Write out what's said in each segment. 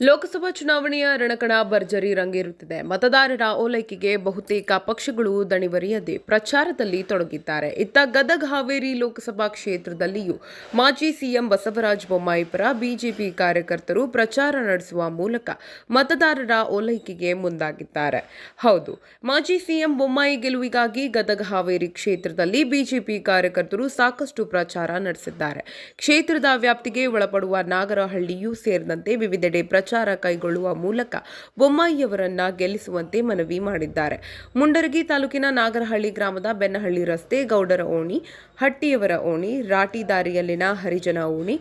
ಲೋಕಸಭಾ ಚುನಾವಣೆಯ ರಣಕಣ ಭರ್ಜರಿ ರಂಗೇರುತ್ತಿದೆ. ಮತದಾರರ ಓಲೈಕೆಗೆ ಬಹುತೇಕ ಪಕ್ಷಗಳು ದಣಿವರಿಯದೆ ಪ್ರಚಾರದಲ್ಲಿ ತೊಡಗಿದ್ದಾರೆ. ಇತ್ತ ಗದಗ ಹಾವೇರಿ ಲೋಕಸಭಾ ಕ್ಷೇತ್ರದಲ್ಲಿಯೂ ಮಾಜಿ ಸಿಎಂ ಬಸವರಾಜ ಬೊಮ್ಮಾಯಿ ಪರ ಬಿಜೆಪಿ ಕಾರ್ಯಕರ್ತರು ಪ್ರಚಾರ ನಡೆಸುವ ಮೂಲಕ ಮತದಾರರ ಓಲೈಕೆಗೆ ಮುಂದಾಗಿದ್ದಾರೆ. ಹೌದು, ಮಾಜಿ ಸಿಎಂ ಬೊಮ್ಮಾಯಿ ಗೆಲುವಿಗಾಗಿ ಗದಗ ಹಾವೇರಿ ಕ್ಷೇತ್ರದಲ್ಲಿ ಬಿಜೆಪಿ ಕಾರ್ಯಕರ್ತರು ಸಾಕಷ್ಟು ಪ್ರಚಾರ ನಡೆಸಿದ್ದಾರೆ. ಕ್ಷೇತ್ರದ ವ್ಯಾಪ್ತಿಗೆ ಒಳಪಡುವ ನಾಗರಹಳ್ಳಿಯೂ ಸೇರಿದಂತೆ ವಿವಿಧೆಡೆ ಪ್ರಚಾರ ಕೈಗೊಳ್ಳುವ ಮೂಲಕ ಬೊಮ್ಮಾಯಿಯವರನ್ನ ಗೆಲ್ಲಿಸುವಂತೆ ಮನವಿ ಮಾಡಿದ್ದಾರೆ. ಮುಂಡರಗಿ ತಾಲೂಕಿನ ನಾಗರಹಳ್ಳಿ ಗ್ರಾಮದ ಬೆನ್ನಹಳ್ಳಿ ರಸ್ತೆ, ಗೌಡರ ಓಣಿ, ಹಟ್ಟಿಯವರ ಓಣಿ, ರಾಟಿ ದಾರಿಯಲ್ಲಿನ ಹರಿಜನ ಓಣಿ,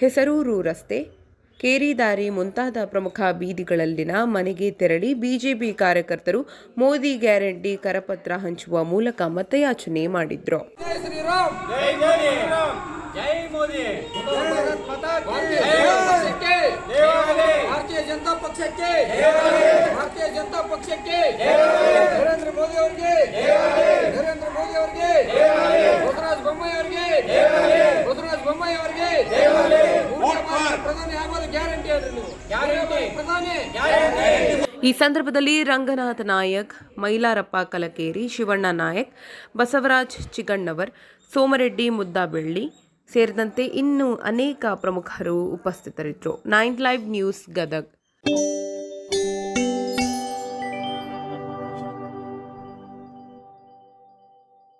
ಹೆಸರೂರು ರಸ್ತೆ ಕೇರಿದಾರಿ ಮುಂತಾದ ಪ್ರಮುಖ ಬೀದಿಗಳಲ್ಲಿನ ಮನೆಗೆ ತೆರಳಿ ಬಿಜೆಪಿ ಕಾರ್ಯಕರ್ತರು ಮೋದಿ ಗ್ಯಾರಂಟಿ ಕರಪತ್ರ ಹಂಚುವ ಮೂಲಕ ಮತಯಾಚನೆ ಮಾಡಿದ್ರು. ಪಕ್ಷಕ್ಕೆ, ಭಾರತೀಯ ಜನತಾ ಪಕ್ಷಕ್ಕೆ, ನರೇಂದ್ರ ಮೋದಿ ಅವರಿಗೆ, ನರೇಂದ್ರ ಮೋದಿ ಅವರಿಗೆ, ಬಸವರಾಜ ಬೊಮ್ಮಾಯಿ ಅವರಿಗೆ, ಬಸವರಾಜ ಬೊಮ್ಮಾಯಿ ಅವರಿಗೆ ಪ್ರಧಾನಿ ಆಗೋದು ಗ್ಯಾರಂಟಿ ಹೇಳ್ರಿ ನೀವು. ಗ್ಯಾರಂಟಿ ಪ್ರಧಾನಿ ಗ್ಯಾರಂಟಿ. ಈ ಸಂದರ್ಭದಲ್ಲಿ ರಂಗನಾಥ ನಾಯಕ್, ಮೈಲಾರಪ್ಪ ಕಲಕೇರಿ, ಶಿವಣ್ಣ ನಾಯಕ್, ಬಸವರಾಜ್ ಚಿಗಣ್ಣವರ್, ಸೋಮರೆಡ್ಡಿ ಮುದ್ದಾಬೆಳ್ಳಿ ಸೇರಿದಂತೆ ಇನ್ನೂ ಅನೇಕ ಪ್ರಮುಖರು ಉಪಸ್ಥಿತರಿದ್ದರು. Nine live news Gadag. you